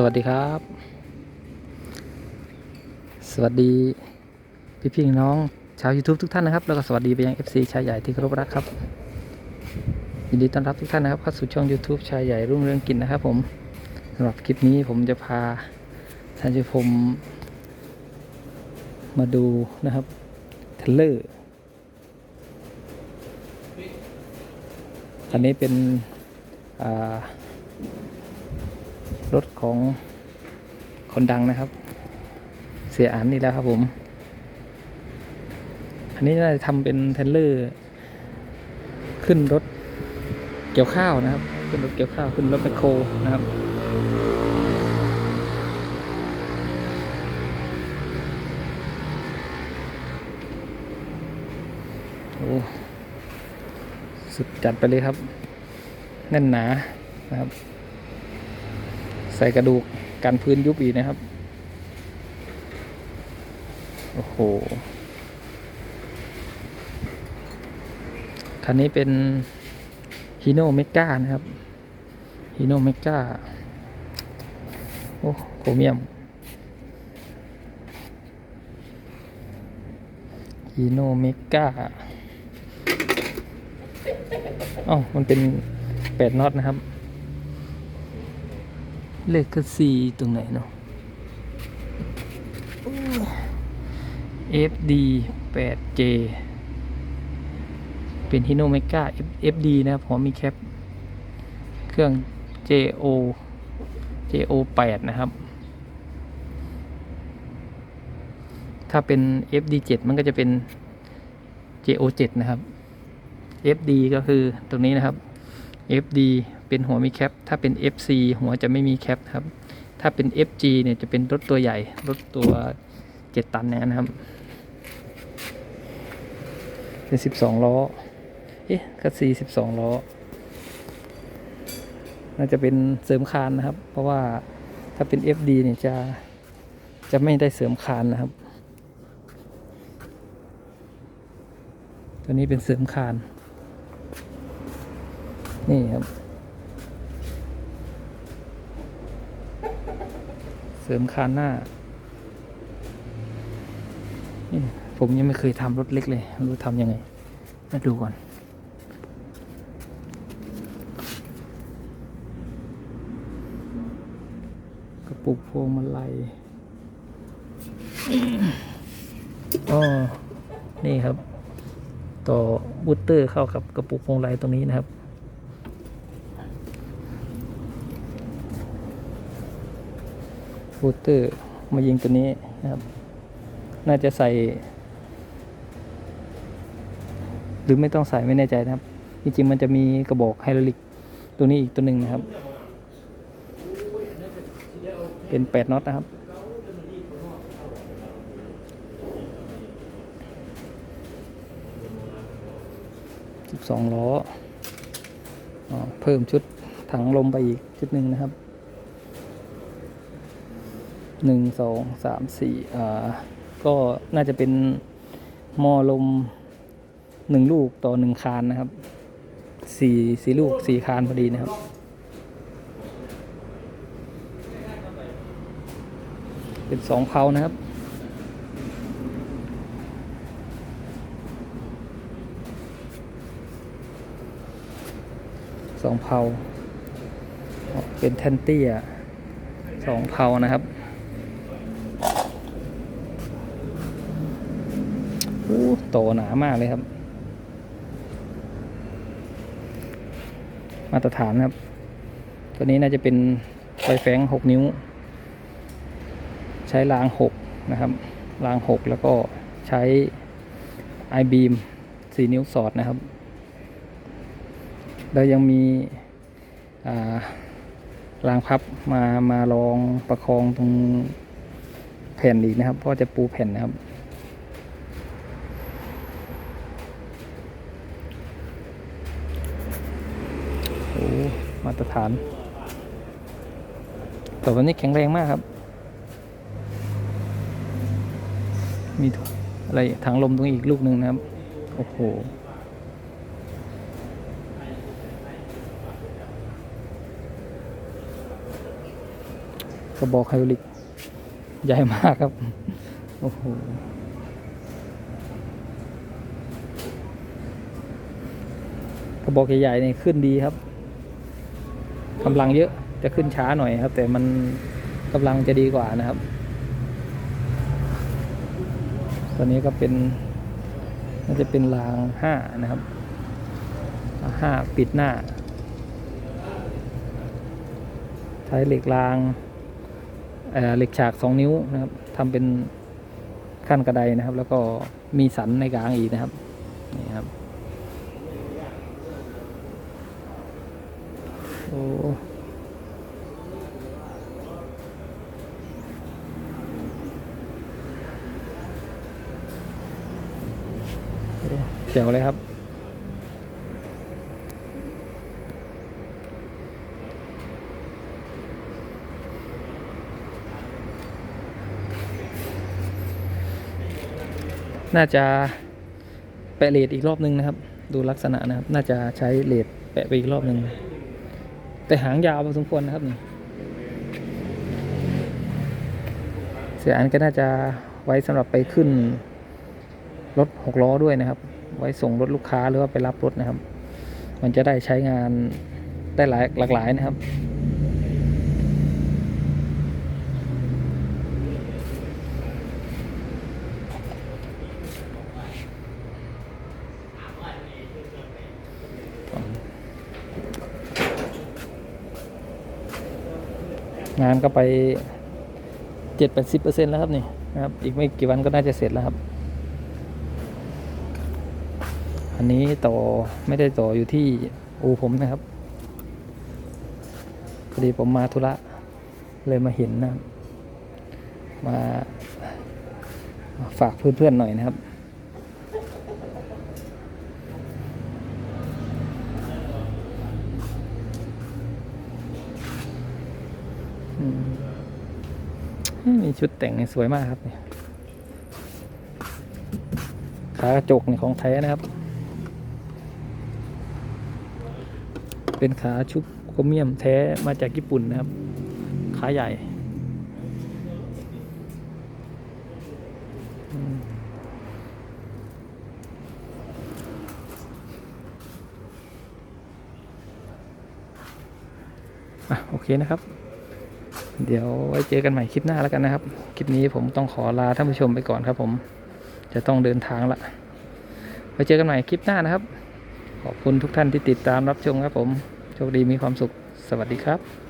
สวัสดีครับ สวัสดีพี่พี่น้องชาว YouTube ทุกท่านนะครับ แล้วก็สวัสดีไปยัง FC ชายใหญ่ที่เคารพรักครับ ยินดีต้อนรับทุกท่านนะครับเข้าสู่ช่อง YouTube ชายใหญ่รุ่งเรืองกินนะครับผมสำหรับคลิปนี้ผมจะพาท่านผู้ชมมาดูนะครับเทเลอร์อันนี้เป็นอ่า รถของคนดังนะครับ เสียอันนี่แล้วครับผม อันนี้น่าจะทำเป็นเทรลเลอร์ ขึ้นรถเกี่ยวข้าวนะครับ ขึ้นรถเกี่ยวข้าวขึ้นรถแมคโครนะครับโอ้สุดจัดไปเลยครับแน่นหนานะครับ ใส่กระดูกกันพื้นยุบอีกนะครับ โอ้โห คันนี้เป็นฮีโน่เมก้านะครับฮีโน่เมก้าโอ้โครเมียมฮีโน่เมก้าอ๋อมันเป็นแปดน็อตนะครับ เลขก็สี่ตรงไหนเนาะ FD 8J เป็นฮิโนเมกา FD นะครับผมมีแคป เครื่อง JO JO 8นะครับ ถ้าเป็น FD 7มันก็จะเป็น JO 7นะครับ FD ก็คือตรงนี้นะครับ FD เป็นหัวมีแคป ถ้าเป็น FC หัวจะไม่มีแคปครับ ถ้าเป็น FG เนี่ยจะเป็นรถตัวใหญ่ รถตัว 7 ตันเนี่ยนะครับ เป็น 12 ล้อ เอ๊ะคัสซี12 ล้อ น่าจะเป็นเสริมคานนะครับ เพราะว่าถ้าเป็น FD เนี่ยจะจะไม่ได้เสริมคานนะครับ ตัวนี้เป็นเสริมคาน นี่ครับ เสริมคานหน้า ผมยังไม่เคยทำรถเล็กเลยรู้ทำยังไงมาดูก่อน กระปุกพวงมาลัยอ๋อนี่ครับ ต่อบูตเตอร์เข้ากับกระปุกพวงมาลัยตรงนี้นะครับ บูตเตอร์มายิงตัวนี้นะครับ น่าจะใส่ หรือไม่ต้องใส่ไม่แน่ใจนะครับ จริงๆมันจะมีกระบอกไฮดรอลิกตัวนี้อีกตัวหนึ่งนะครับ เป็นแปดน็อตนะครับสิบสองล้อออเพิ่มชุดถังลมไปอีกชุดหนึ่งนะครับ หนึ่งสองสามสี่อ่าก็น่าจะเป็นหม้อลมหนึ่งลูกต่อหนึ่งคานนะครับสี่สี่ลูกสี่คานพอดีนะครับ เป็นสองเพานะครับสองเพาเป็นแทนเตี้ยสองเพานะครับ อ้โตหนามากเลยครับ มาตรฐานครับ ตัวนี้น่าจะเป็นไฟแฟงหกนิ้ว ใช้รางหกนะครับ รางหกแล้วก็ใช้ i b บีมสี่นิ้วสอดนะครับ แล้วยังมีารางพับมามาลองประคองตรงแผ่นอีกนะครับ เพราะจะปูแผ่นนะครับ โอ้ มาตรฐานแต่วันนี้แข็งแรงมากครับ มีถุอะไรถังลมตรงอีกลูกหนึ่งนะครับ โอ้โหกระบอกไฮดรอลิก ใหญ่มากครับ โอ้โหกระบอกใหญ่ๆนี่ขึ้นดีครับ กำลังเยอะจะขึ้นช้าหน่อยครับ แต่มันกำลังจะดีกว่านะครับ ตัวนี้ก็เป็นน่าจะเป็นรางห้านะครับห้าปิดหน้า ใช้เหล็กรางเเหล็กฉากสองนิ้วนะครับทำเป็นขั้นกระไดนะครับ แล้วก็มีสันในกลางอีกนะครับนี่ครับ โอ้เจ๋วเลยครับ น่าจะแปะเลดอีกรอบนึงนะครับ ดูลักษณะนะครับ น่าจะใช้เลดแปะไปอีกรอบนึง แต่หางยาวพอสมควรนะครับนี่เสียอันก็น่าจะไว้สำหรับไปขึ้นรถหกล้อด้วยนะครับ ไว้ส่งรถลูกค้าหรือว่าไปรับรถนะครับ มันจะได้ใช้งานได้หลายหลากหลายนะครับ งานก็ไปเจ็ดแปดสิบเปอร์เซ็นต์แล้วครับนี่นะครับ อีกไม่กี่วันก็น่าจะเสร็จแล้วครับ อันนี้ต่อไม่ได้ต่ออยู่ที่อูผมนะครับพอดีผมมาธุระเลยมาเห็นนะมาฝากเพื่อนๆหน่อยนะครับ มีชุดแต่งสวยมากครับเนี่ยขากระจกนี่ของแท้นะครับ เป็นขาชุบโครเมียมแท้มาจากญี่ปุ่นนะครับ ขาใหญ่อะโอเคนะครับ เดี๋ยวไว้เจอกันใหม่คลิปหน้าแล้วกันนะครับ คลิปนี้ผมต้องขอลาท่านผู้ชมไปก่อนครับ ผมจะต้องเดินทางละไว้เจอกันใหม่คลิปหน้านะครับ ขอบคุณทุกท่านที่ติดตามรับชมครับผม โชคดีมีความสุข สวัสดีครับ